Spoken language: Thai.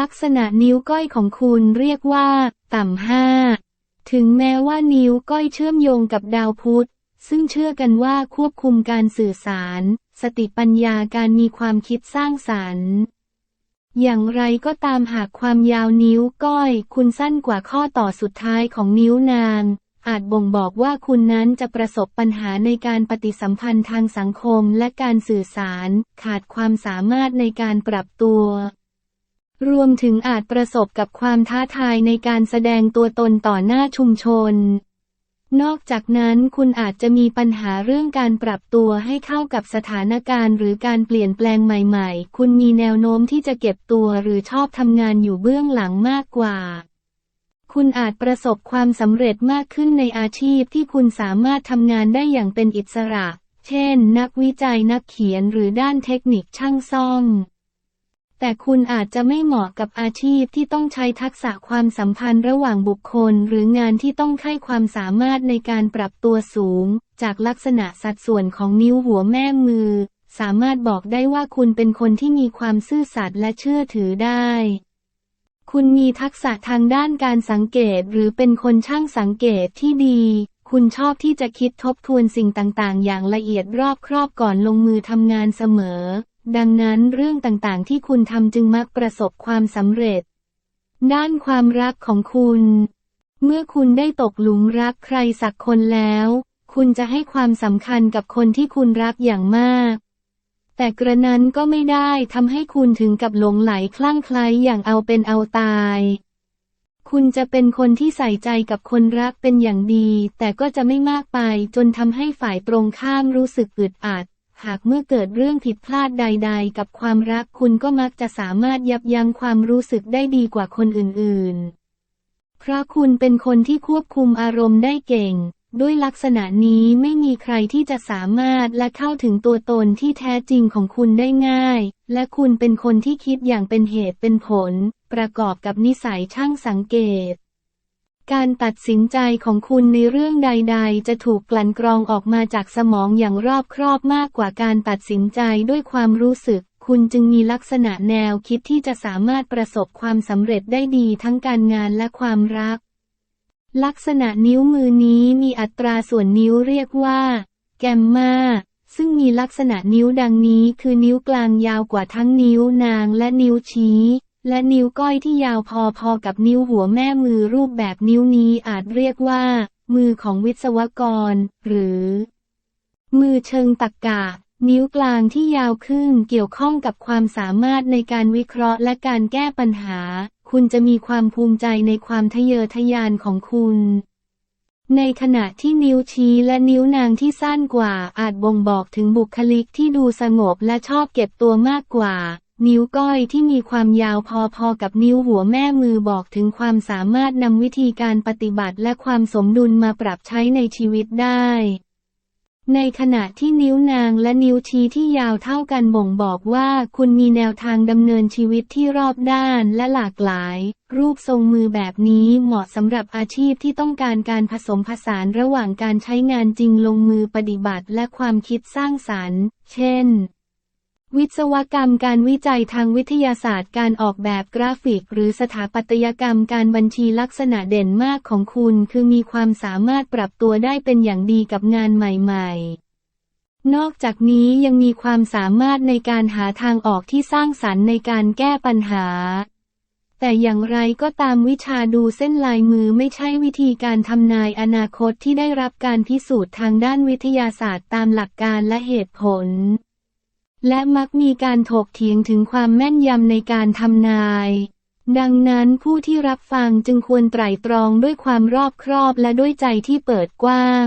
ลักษณะนิ้วก้อยของคุณเรียกว่า ต่ำห้า ถึงแม้ว่านิ้วก้อยเชื่อมโยงกับดาวพุธ ซึ่งเชื่อกันว่าควบคุมการสื่อสาร สติปัญญาการมีความคิดสร้างสรรค์ อย่างไรก็ตามหากความยาวนิ้วก้อย คุณสั้นกว่าข้อต่อสุดท้ายของนิ้วนาง อาจบ่งบอกว่าคุณนั้นจะประสบปัญหาในการปฏิสัมพันธ์ทางสังคมและการสื่อสาร ขาดความสามารถในการปรับตัว รวมถึงอาจประสบกับความท้าทายในการแสดงตัวตนต่อหน้าชุมชน นอกจากนั้นคุณอาจจะมีปัญหาเรื่องการปรับตัวให้เข้ากับสถานการณ์ หรือการเปลี่ยนแปลงใหม่ๆ คุณมีแนวโน้มที่จะเก็บตัวหรือชอบทำงานอยู่เบื้องหลังมากกว่า คุณอาจประสบความสำเร็จมากขึ้นในอาชีพที่คุณสามารถทำงานได้อย่างเป็นอิสระ เช่น นักวิจัยนักเขียนหรือด้านเทคนิคช่างซ่อม แต่คุณอาจจะไม่เหมาะกับอาชีพที่ต้องใช้ทักษะความสัมพันธ์ระหว่างบุคคล หรืองานที่ต้องใช้ความสามารถในการปรับตัวสูง จากลักษณะสัดส่วนของนิ้วหัวแม่มือ สามารถบอกได้ว่าคุณเป็นคนที่มีความซื่อสัตย์และเชื่อถือได้ คุณมีทักษะทางด้านการสังเกตหรือเป็นคนช่างสังเกตที่ดี คุณชอบที่จะคิดทบทวนสิ่งต่างๆ อย่างละเอียดรอบครอบก่อนลงมือทำงานเสมอ ดังนั้นเรื่องต่างๆ ที่คุณทำจึงมักประสบความสำเร็จ ด้านความรักของคุณ เมื่อคุณได้ตกหลุมรักใครสักคนแล้ว คุณจะให้ความสำคัญกับคนที่คุณรักอย่างมาก แต่กระนั้นก็ไม่ได้ทำให้คุณถึงกับหลงไหลคลั่งไคล้อย่างเอาเป็นเอาตายคุณจะเป็นคนที่ใส่ใจกับคนรักเป็นอย่างดี แต่ก็จะไม่มากไปจนทำให้ฝ่ายตรงข้ามรู้สึกอึดอัด หากเมื่อเกิดเรื่องผิดพลาดใด ๆ กับความรักคุณก็มักจะสามารถยับยั้งความรู้สึกได้ดีกว่าคนอื่นๆ เพราะคุณเป็นคนที่ควบคุมอารมณ์ได้เก่ง ด้วยลักษณะนี้ไม่มีใครที่จะสามารถและเข้าถึงตัวตนที่แท้จริงของคุณได้ง่าย และคุณเป็นคนที่คิดอย่างเป็นเหตุเป็นผล ประกอบกับนิสัยช่างสังเกต การตัดสินใจของคุณในเรื่องใด ๆ จะถูกกลั่นกรองออกมาจากสมองอย่างรอบครอบมากกว่าการตัดสินใจด้วยความรู้สึก คุณจึงมีลักษณะแนวคิดที่จะสามารถประสบความสำเร็จได้ดีทั้งการงานและความรัก ลักษณะนิ้วมือนี้มีอัตราส่วนนิ้วเรียกว่า แกมมาซึ่งมีลักษณะนิ้วดังนี้คือนิ้วกลางยาวกว่าทั้งนิ้วนางและนิ้วชี้ และนิ้วก้อยที่ยาวพอๆกับนิ้วหัวแม่มือรูปแบบนิ้วนี้อาจเรียกว่า มือของวิศวกร หรือ มือเชิงตรรกะ นิ้วกลางที่ยาวขึ้นเกี่ยวข้องกับความสามารถในการวิเคราะห์และการแก้ปัญหา คุณจะมีความภูมิใจในความทะเยอทะยานของคุณในขณะที่นิ้วชี้และนิ้วนางที่สั้นกว่าอาจบ่งบอกถึงบุคลิกที่ดูสงบและชอบเก็บตัวมากกว่า นิ้วก้อยที่มีความยาวพอๆกับนิ้วหัวแม่มือบอกถึงความสามารถนำวิธีการปฏิบัติและความสมดุลมาปรับใช้ในชีวิตได้ ในขณะที่นิ้วนางและนิ้วชี้ที่ยาวเท่ากันบ่งบอกว่าคุณมีแนวทางดำเนินชีวิตที่รอบด้านและหลากหลาย รูปทรงมือแบบนี้เหมาะสำหรับอาชีพที่ต้องการการผสมผสานระหว่างการใช้งานจริงลงมือปฏิบัติและความคิดสร้างสรรค์ เช่น วิศวกรรมการวิจัยทางวิทยาศาสตร์การออกแบบกราฟิก หรือสถาปัตยกรรมการบัญชีลักษณะเด่นมากของคุณ คือมีความสามารถปรับตัวได้เป็นอย่างดีกับงานใหม่ๆ นอกจากนี้ยังมีความสามารถในการหาทางออกที่สร้างสรรค์ในการแก้ปัญหา แต่อย่างไรก็ตามวิชาดูเส้นลายมือไม่ใช่วิธีการทำนายอนาคตที่ได้รับการพิสูจน์ทางด้านวิทยาศาสตร์ตามหลักการและเหตุผล และมักมีการถกเถียงถึงความแม่นยำในการทำนาย ดังนั้นผู้ที่รับฟังจึงควรไตร่ตรองด้วยความรอบครอบและด้วยใจที่เปิดกว้าง